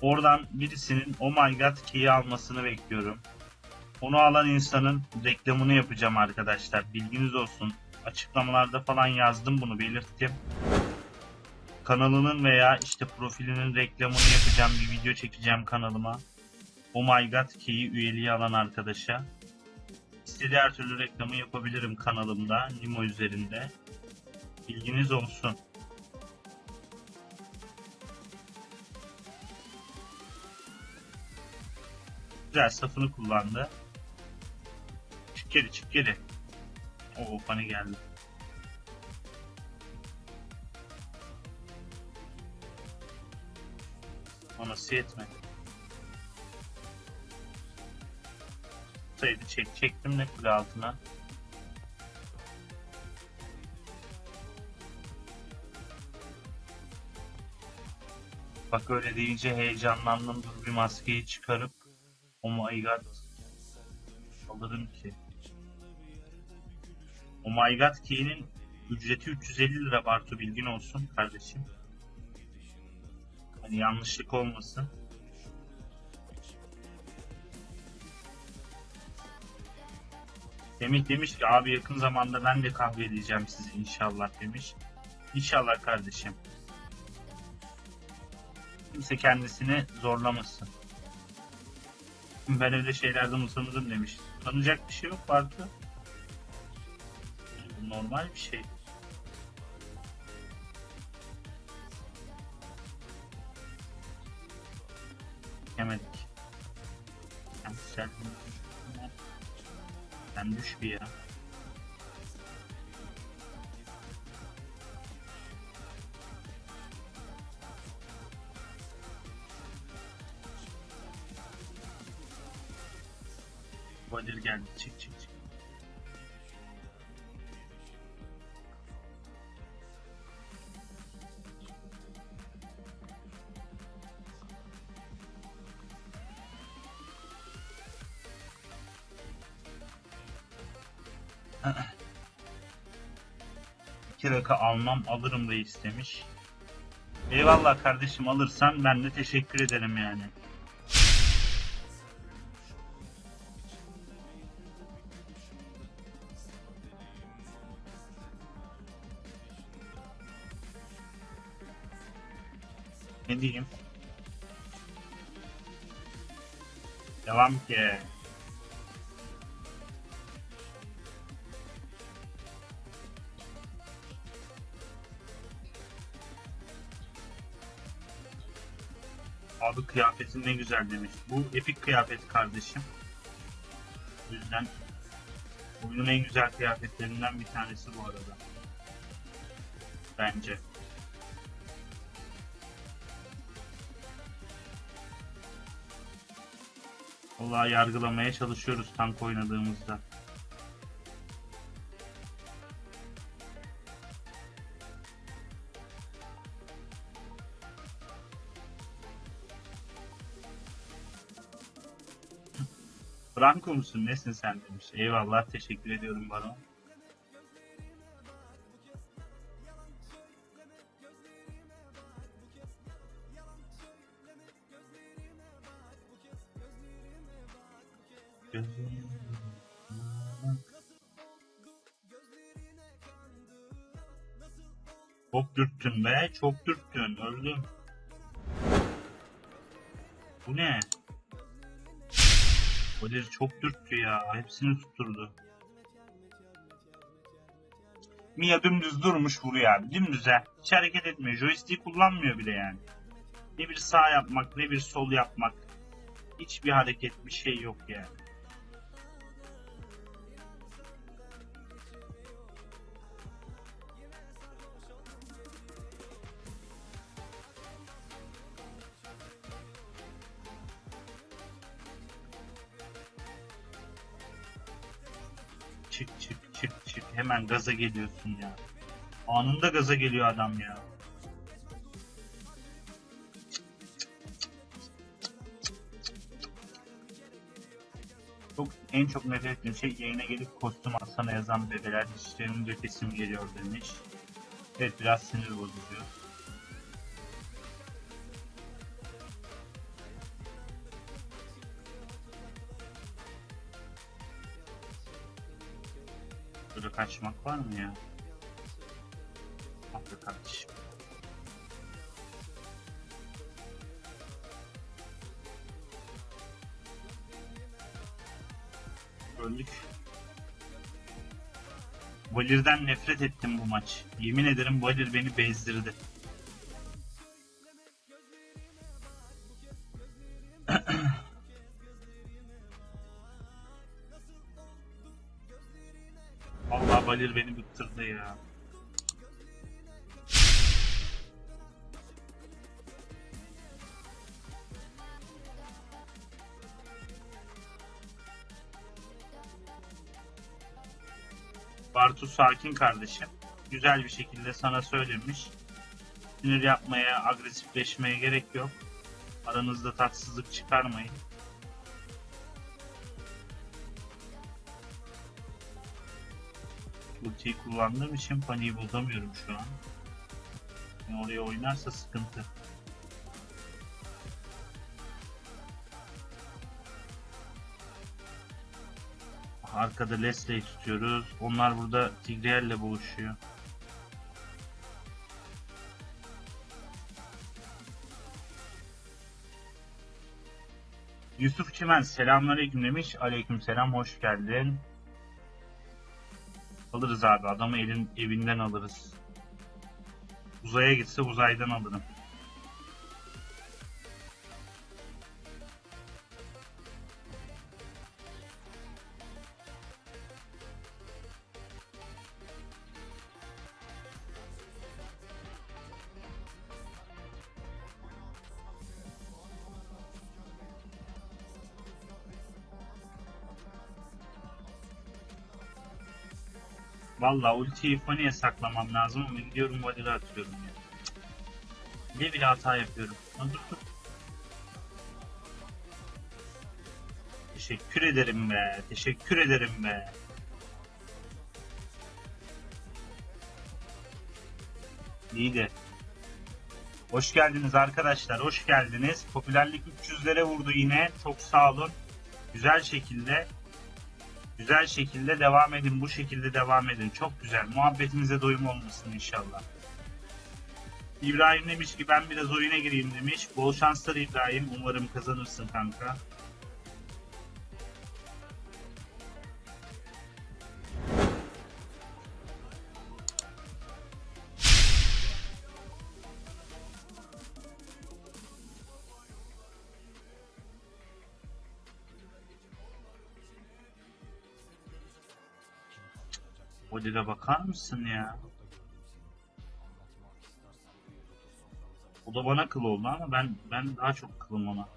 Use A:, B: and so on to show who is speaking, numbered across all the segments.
A: Oradan birisinin Oh My God key'i almasını bekliyorum. Onu alan insanın reklamını yapacağım arkadaşlar. Bilginiz olsun. Açıklamalarda falan yazdım bunu belirttim. Kanalının veya işte profilinin reklamını yapacağım bir video çekeceğim kanalıma. Oh My God key'i üyeliği alan arkadaşa. İstediği her türlü reklamı yapabilirim kanalımda, Nimo üzerinde. Bilginiz olsun. Güzel safını kullandı. Çık geri çık geri. Oo pani geldi. Ona yetmedi. Saydı çek çektim de kule altına. Bak öyle deyince heyecanlandım. Dur bir maskeyi çıkarıp Oh my god. Alırım ki. Oh my god key'nin ücreti 350 lira Bartu bilgin olsun kardeşim. Hani yanlışlık olmasın. Semih demiş ki abi yakın zamanda ben de kahve edeceğim sizi inşallah demiş. İnşallah kardeşim. Kimse kendisini zorlamasın. Ben öyle şeylerden utanırım demiş. Utanacak bir şey yok Bartu. Normal bir şey. Yemedik. Sen, sen düş bir ya. Valir geldi. Çık çık İki raka almam alırım da istemiş. Eyvallah kardeşim alırsan ben de teşekkür ederim yani. Ne diyeyim? Devam ki. Abi kıyafetin ne güzel demiş. Bu epik kıyafet kardeşim. O yüzden oyunun en güzel kıyafetlerinden bir tanesi bu arada. Bence. Vallahi yargılamaya çalışıyoruz tank oynadığımızda. Franco musun? Nesin sen demiş. Eyvallah teşekkür ediyorum Baron. Çok dürttün be, çok dürttün. Öldüm. Bu ne? Oleri çok dürttü ya. Hepsini tutturdu. Mia dümdüz durmuş vuruyor abi. Dümdüz ha. Hiç hareket etmiyor. Joystick'i kullanmıyor bile yani. Ne bir sağ yapmak ne bir sol yapmak. Hiçbir hareket bir şey yok yani. Çık çık çık çık. Hemen gaza geliyorsun ya. Anında gaza geliyor adam ya. Çok en çok nefret ettiğim şey yayına gelip kostüm alsana yazan bebeler dişlerimin dökesim geliyor demiş. Evet biraz sinir bozucu. Burada kaçmak var mı ya? Haklı kardeşim. Öldük. Valir'den nefret ettim bu maç. Yemin ederim Valir beni bezdirdi. Valir beni bıktırdı ya. Bartu sakin kardeşim. Güzel bir şekilde sana söylemiş. Sinir yapmaya, agresifleşmeye gerek yok. Aranızda tatsızlık çıkarmayın. Ultiyi kullandığım için paniği bozamıyorum şu an. Yani oraya oynarsa sıkıntı. Arkada Leslie'yi tutuyoruz. Onlar burada Tigreal'le boğuşuyor. Yusuf Çimen selamünaleyküm demiş. Aleyküm selam hoş geldin. Alırız abi adamı elin evinden alırız. Uzaya gitse uzaydan alırım. Valla ultiyi Fani'ye saklamam lazım ama gidiyorum Valir'e atıyorum ya. Ne bile hata yapıyorum. Dur. Teşekkür ederim be. Teşekkür ederim be. İyiydi. Hoş geldiniz arkadaşlar. Hoş geldiniz. Popülerlik 300'lere vurdu yine. Çok sağ olun. Güzel şekilde Güzel şekilde devam edin. Bu şekilde devam edin. Çok güzel. Muhabbetinize doyum olmasın inşallah. İbrahim demiş ki ben biraz oyuna gireyim demiş. Bol şanslar İbrahim. Umarım kazanırsın kanka. Odile bakar mısın ya? O da bana kıl oldu ama ben ben daha çok kılım ona.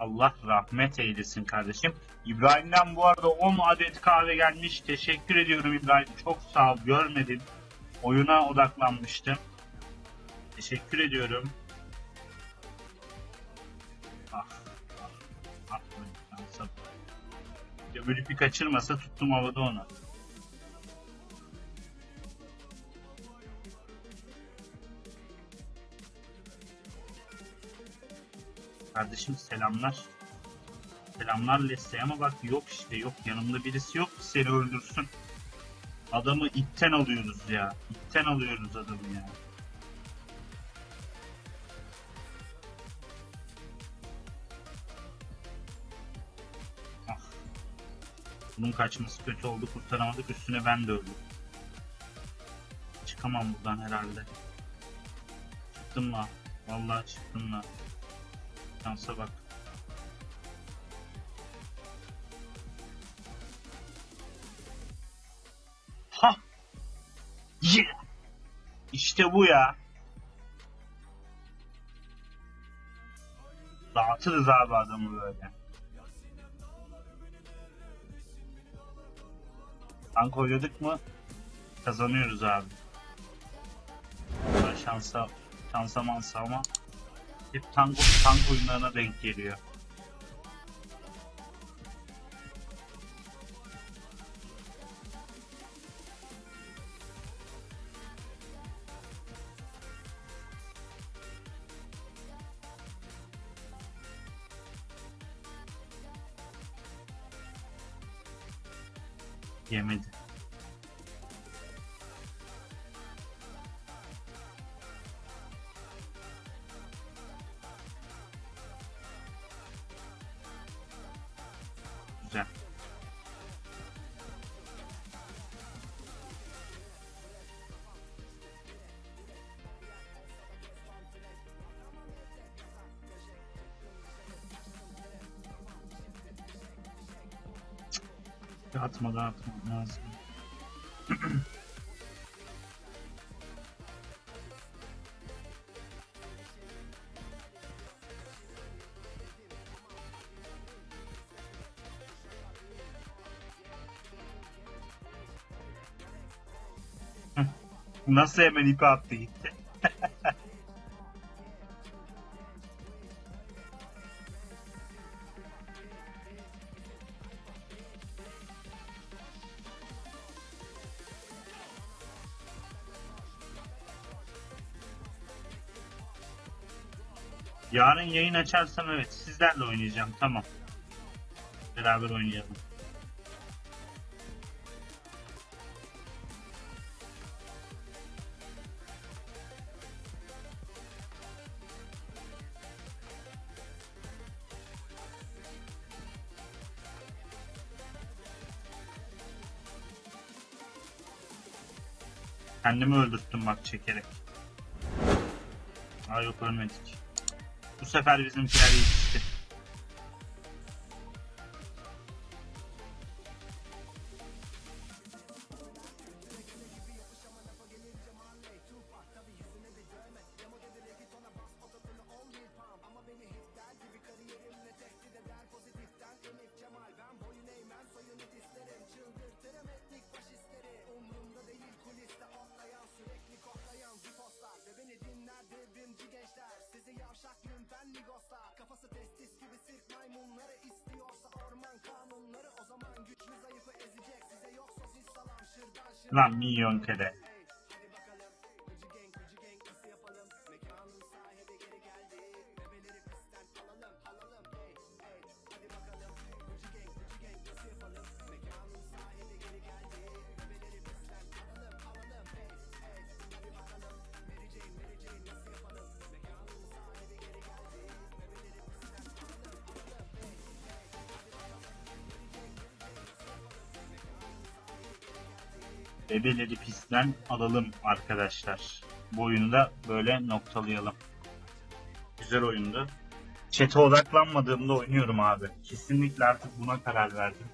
A: Allah rahmet eylesin kardeşim. İbrahim'den bu arada 10 adet kahve gelmiş. Teşekkür ediyorum İbrahim. Çok sağ ol. Görmedim. Oyuna odaklanmıştım. Teşekkür ediyorum. Ah. ah, ah şansa. Ya böyle bir kaçırmasa tuttum havada onu. Kardeşim selamlar. Selamlar Leslie ama bak yok işte yok yanımda birisi yok seni öldürsün. Adamı itten alıyoruz ya. İtten alıyoruz adamı ya. Ah. Bunun kaçması kötü oldu kurtaramadık üstüne ben de öldüm. Çıkamam buradan herhalde. Çıktım la. Vallahi çıktım la şansa bak. Ha! Yeah! İşte bu ya. Dağıtırız abi adamı böyle. Tank oynadık mı kazanıyoruz abi. Şansa, şansa mansa ama hep tank, tank oyunlarına denk geliyor. Yemedi. Güzel. Cık, Atmadan atmam lazım. Nasıl hemen ipi attı gitti. Yarın yayın açarsam evet sizlerle oynayacağım tamam. Beraber oynayalım. Kendimi öldürttüm bak çekerek. Aa yok ölmedik. Bu sefer bizimkiler yetişti. Lan anche kedi. Bebeleri pistten alalım arkadaşlar. Bu oyunu da böyle noktalayalım. Güzel oyundu. Chat'e odaklanmadığımda oynuyorum abi. Kesinlikle artık buna karar verdim.